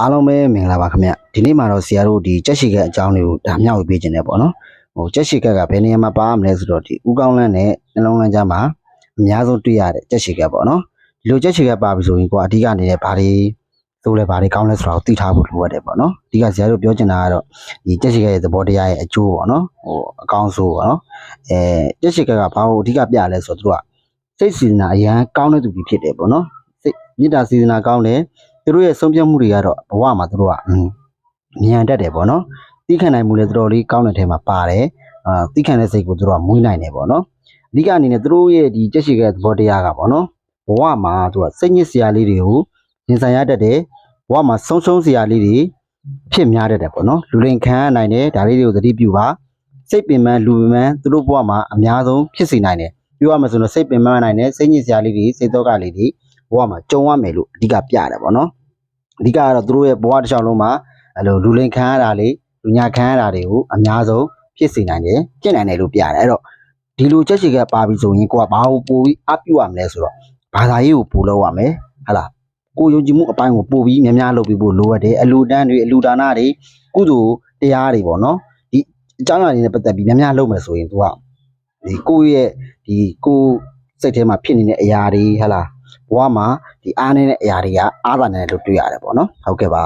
အားလုံးပဲမင်္ဂလာပါခင်ဗျဒီနေ့မှာတော့ဆရာတို့ဒီကြက်ရှိကက်အကြောင်းတွေကိုဒါမျှဝေပေးခြင်းတယ်ပေါ့နော်ဟိုကြက်ရှိကက်ကဘယ်နေရာမှာပါမလဲဆိုတော့ဒီဥကောင်းလန်းနဲ့နှလုံးလန်းကြားမှာအများဆုံးတွေ့ရတဲ့ကြက်ရှိကက်ပေါ့နော်ဒီလိုကြက်ရှိကက်ပါပြီဆိုရင်ကိုကအဓိကအနေနဲ့ဘာတွေဆိုလဲဘာတွေကောင်းလဲဆိုတာကိုသိထားဖို့လိုရတယ်ပေါ့နော်အဓိကဆရာတို့ပြောချင်တာကတော့ဒီကြက်ရှိကက်ရဲ့သဘောတရားရဲ့အကျိုးပေါ့နော်ဟိုအကောင်းဆိုးပေါ့နော်အဲကြက်ရှိကက်ကဘာကိုအဓိကပြလဲဆိုတော့သူကစိတ်စီနာအရန်ကောင်းတဲ့သူတွေဖြစ်တယ်ပေါ့နော်စိတ်မေတ္တာစီနာကောင်းတယ် သူတို့ရဲ့ဆုံးဖြတ်မှုတွေကတော့ဘဝမှာသူတို့ကအင်းဉာဏ်တက်တယ်ပေါ့နော်သိခံနိုင်မှုလည်းတော်တော်လေးကောင်းတဲ့ထဲမှာပါတယ်အာသိခံတဲ့စိတ်ကိုသူတို့ကမွေးနိုင်တယ်ပေါ့နော်အဓိကအနေနဲ့သူတို့ရဲ့ဒီကြက်ရှိခဲ့တဲ့သဘောတရားကပေါ့နော်ဘဝမှာသူကစိတ်ညစ်စရာလေးတွေကိုရင်ဆိုင်ရတတ်တယ်ဘဝမှာဆုံးရှုံးစရာလေးတွေအဖြစ်များတတ်တယ်ပေါ့နော်လူလိန်ခံရနိုင်တယ်ဒါလေးတွေကိုသတိပြုပါစိတ်ပင်ပန်းလူပင်ပန်းသူတို့ဘဝမှာအများဆုံးဖြစ်စေနိုင်တယ်ပြောရမှာဆိုတော့စိတ်ပင်ပန်းနိုင်တယ်စိတ်ညစ်စရာလေးတွေစိတ်တော့ကလေးတွေဘဝမှာကြုံရမယ်လို့အဓိကပြတယ်ပေါ့နော် အဓိကကတော့သူတို့ရဲ့ဘဝတစ်လျှောက်လုံးမှာအဲ့လိုလူလိန်ခံရတာလေးလူညာခံရတာတွေကိုအများဆုံးဖြစ်စေနိုင်တယ်ကျင့်နိုင်တယ်လို့ပြတယ်အဲ့တော့ဒီလိုချက်ချေကပါပြီဆိုရင်ကိုကဘာကိုပို့ပြီးအပြုတ်ရမလဲဆိုတော့ဘာသာရေးကိုပို့လို့ရမယ်ဟဟလားကိုယုံကြည်မှုအပိုင်းကိုပို့ပြီးများများလုပ်ပြီးဖို့လိုအပ်တယ်အလူတန်းတွေအလူဒါနတွေကုသိုလ်တရားတွေပေါ့နော်ဒီအကြောင်းအရာတွေနဲ့ပတ်သက်ပြီးများများလုပ်မယ်ဆိုရင် तू ကဒီကိုယ့်ရဲ့ဒီကိုယ်စိတ်ထဲမှာဖြစ်နေတဲ့အရာတွေဟဟလား ဘဝမှာဒီအားနေတဲ့အရာတွေကအားသာနေတယ်လို့တွေ့ရတယ်ပေါ့နော်ဟုတ်ကဲ့ပါ